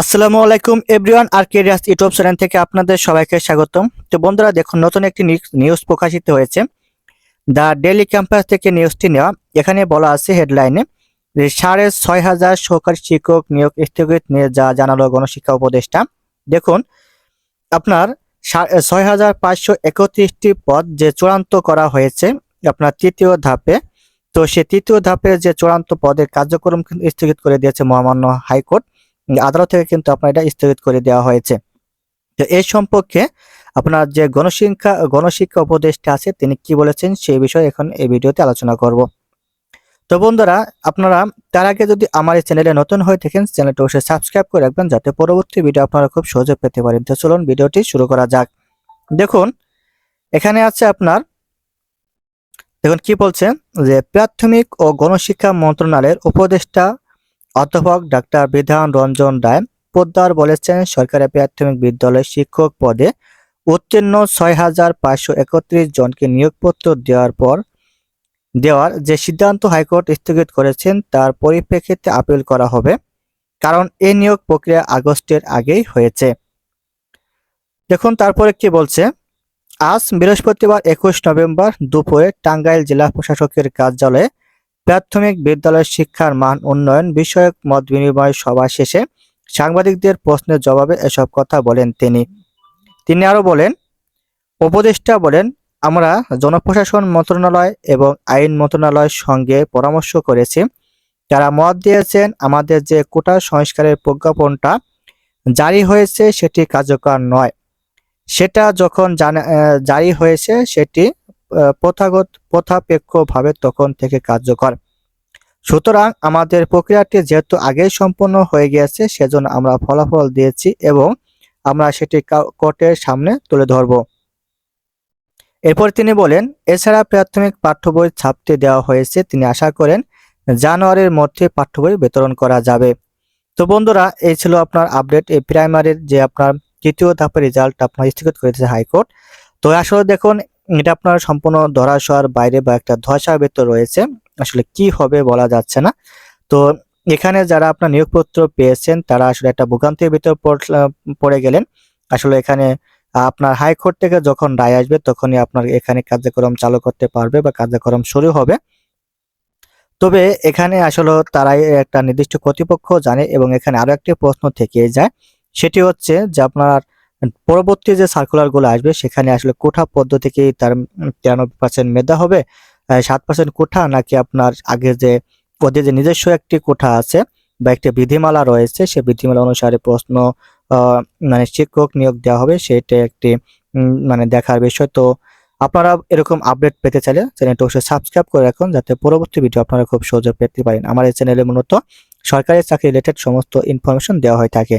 আসসালামু আলাইকুম এভরিওয়ান আর কেরিয়াস ইউটিউব চ্যানেল থেকে আপনাদের সবাইকে স্বাগতম। তো বন্ধুরা, দেখুন, নতুন একটি নিউজ প্রকাশিত হয়েছে। দ্য ডেইলি ক্যাম্পাস থেকে নিউজটি নেওয়া, এখানে বলা আছে হেডলাইনে যে সাড়ে ছয় হাজার সরকারি শিক্ষক নিয়োগ স্থগিত নিয়ে যা জানালো গণশিক্ষা উপদেষ্টা। দেখুন, আপনার ছয় হাজার পাঁচশো একত্রিশটি পদ যে চূড়ান্ত করা হয়েছে, আপনার তৃতীয় ধাপে, তো সে তৃতীয় ধাপে যে চূড়ান্ত পদের কার্যক্রম স্থগিত করে দিয়েছে মহামান্য হাইকোর্ট আদালত থেকে কিন্তু আপনার এটা স্থগিত করে দেওয়া হয়েছে। তো এই সম্পর্কে আপনার যে গণশিক্ষা গণশিক্ষা উপদেষ্টা আছে, তিনি কি বলেছেন সেই বিষয়ে এখন এই ভিডিওতে আলোচনা করব। তো বন্ধুরা, আপনারা তার আগে যদি আমার এই চ্যানেলে নতুন হয়ে থাকেন, চ্যানেলটা অবশ্যই সাবস্ক্রাইব করে রাখবেন যাতে পরবর্তী ভিডিও আপনারা খুব সহজে পেতে পারেন। তো চলুন ভিডিওটি শুরু করা যাক। দেখুন, এখানে আছে আপনার, দেখুন কি বলছেন যে প্রাথমিক ও গণশিক্ষা মন্ত্রণালয়ের উপদেষ্টা অধ্যাপক ডাক্তার বিধান রঞ্জন রায় পোদ্দার বলেছেন সরকারি প্রাথমিক বিদ্যালয়ের শিক্ষক পদে উত্তীর্ণ ছয় হাজার পাঁচশো একত্রিশ জনকে নিয়োগপত্র দেওয়ার পর, দেওয়ার যে সিদ্ধান্ত হাইকোর্ট স্থগিত করেছেন, তার পরিপ্রেক্ষিতে আপিল করা হবে, কারণ এই নিয়োগ প্রক্রিয়া আগস্টের আগেই হয়েছে। দেখুন, তারপরে কি বলছে? আজ বৃহস্পতিবার একুশ নভেম্বর দুপুরে টাঙ্গাইল জেলা প্রশাসকের কার্যালয়ে প্রাথমিক বিদ্যালয়ের শিক্ষার মান উন্নয়ন বিষয়ক মত বিনিময় সভা শেষে সাংবাদিকদের প্রশ্নের জবাবে এসব কথা বলেন তিনি। তিনি আরও বলেন, উপদেষ্টা বলেন, আমরা জনপ্রশাসন মন্ত্রণালয় এবং আইন মন্ত্রণালয়ের সঙ্গে পরামর্শ করেছি। যারা মত দিয়েছেন, আমাদের যে কোটা সংস্কারের প্রজ্ঞাপনটা জারি হয়েছে সেটি কার্যকর নয়। সেটা যখন জারি হয়েছে, সেটি প্রথাগত প্রথাপেক্ষভাবে তখন থেকে কার্যকর। সুতরাং আমাদের প্রক্রিয়াটি যেহেতু আগেই সম্পন্ন হয়ে গিয়েছে, সেজন্য আমরা ফলাফল দিয়েছি এবং আমরা সেটি কোর্টের সামনে তুলে ধরব। এরপর তিনি বলেন, এছাড়া প্রাথমিক পাঠ্য বই ছাপতে দেওয়া হয়েছে। তিনি আশা করেন জানুয়ারির মধ্যে পাঠ্য বই বিতরণ করা যাবে। তো বন্ধুরা, এই ছিল আপনার আপডেট। এই প্রাইমারির যে আপনার তৃতীয় ধাপের রেজাল্ট আপনার স্থগিত করেছে হাইকোর্ট। তো আসলে দেখুন এটা আপনার সম্পূর্ণ ধরাশোয়ার বাইরে বা একটা ধসার ভেতর রয়েছে। আসলে কি হবে বলা যাচ্ছে না। তো এখানে যারা আপনার নিয়োগপত্র পেয়েছেন, তারা আসলে একটা ভোগান্তির ভিতর পড়ে গেলেন। আসলে এখানে আপনার হাইকোর্ট থেকে যখন রায় আসবে, তখনই আপনার এখানে কার্যক্রম চালু করতে পারবে বা কার্যক্রম শুরু হবে। তবে এখানে আসলে তারাই একটা নির্দিষ্ট কর্তৃপক্ষ জানে এবং এখানে আরও একটি প্রশ্ন থেকে যায়। সেটি হচ্ছে যে আপনার পরবর্তী যে সার্কুলারগুলো আসবে, সেখানে আসলে কোঠা পদ্ধতিকে তার তিরানব্বই পার্সেন্ট মেধা হবে। সাত পার্সেন্ট কোঠা নাকি আপনার আগে যে, ওদের যে নিজস্ব একটি কোঠা আছে বা একটি বিধিমালা রয়েছে, সে বিধিমালা অনুসারে প্রশ্ন মানে শিক্ষক নিয়োগ দেওয়া হবে, সেটা একটি মানে দেখার বিষয়। তো আপনারা এরকম আপডেট পেতে চাইলে চ্যানেলটা অবশ্যই সাবস্ক্রাইব করে রাখুন, যাতে পরবর্তী ভিডিও আপনারা খুব সহজে পেতে পারেন। আমার এই চ্যানেলে মূলত সরকারি চাকরি রিলেটেড সমস্ত ইনফরমেশন দেওয়া হয়ে থাকে।